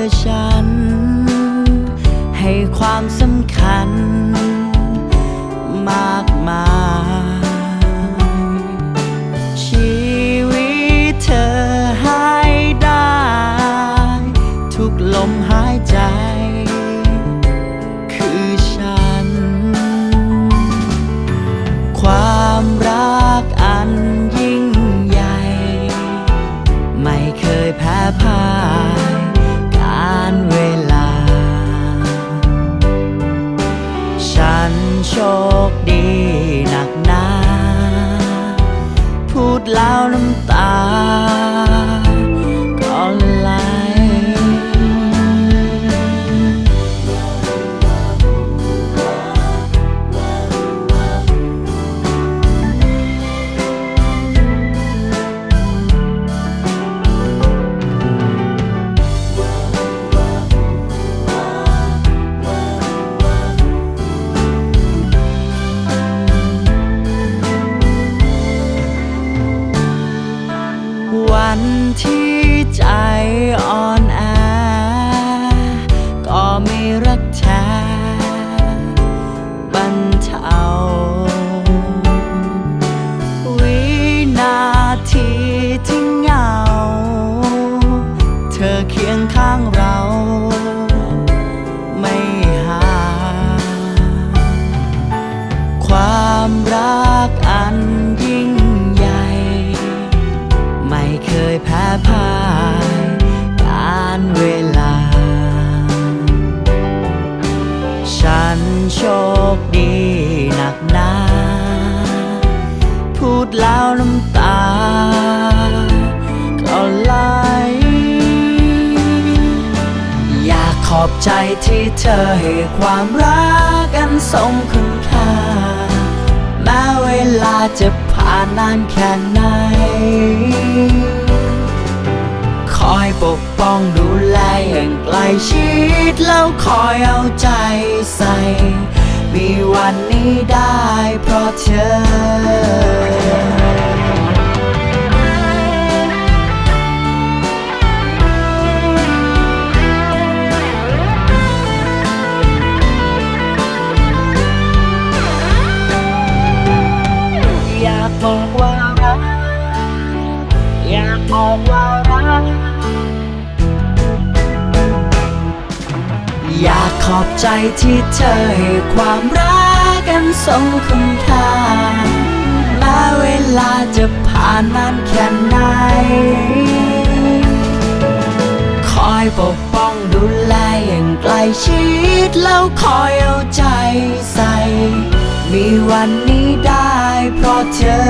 อฉัน ให้ความสำคัญ แล้วน้ำตา คดีหนักหนาพูดแล้วน้ำตาก็ไหลอยากขอบใจที่เธอให้ความรักอันทรงคุณค่าแม้เวลาจะผ่านนานแค่ไหน ปกป้องดูแลอย่างใกล้ชิด แล้วคอยเอาใจใส่ มีวันนี้ได้เพราะเธออยากบอกว่ารักอยากบอกว่ารัก อยากขอบใจที่เธอให้ความรักกันทรงคุณค่าแม้เวลาจะผ่านนานแค่ไหน คอยปกป้องดูแลอย่างใกล้ชิดแล้วคอยเอาใจใส่ มีวันนี้ได้เพราะเธอ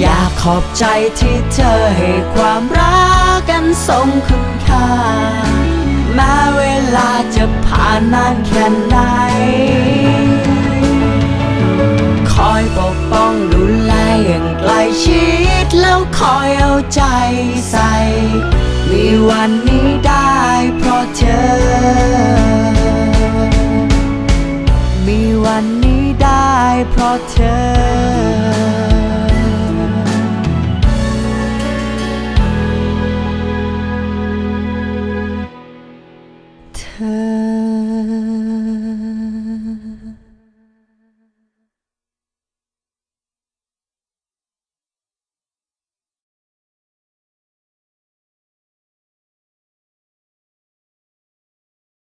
อยากขอบใจที่เธอให้ความรัก กันทรงคุณค่าแม้เวลาจะผ่านนานแค่ไหน คอยปกป้องดูแลอย่างใกล้ชิด แล้วคอยเอาใจใส่ มีวันนี้ได้เพราะเธอ มีวันนี้ได้เพราะเธอ her.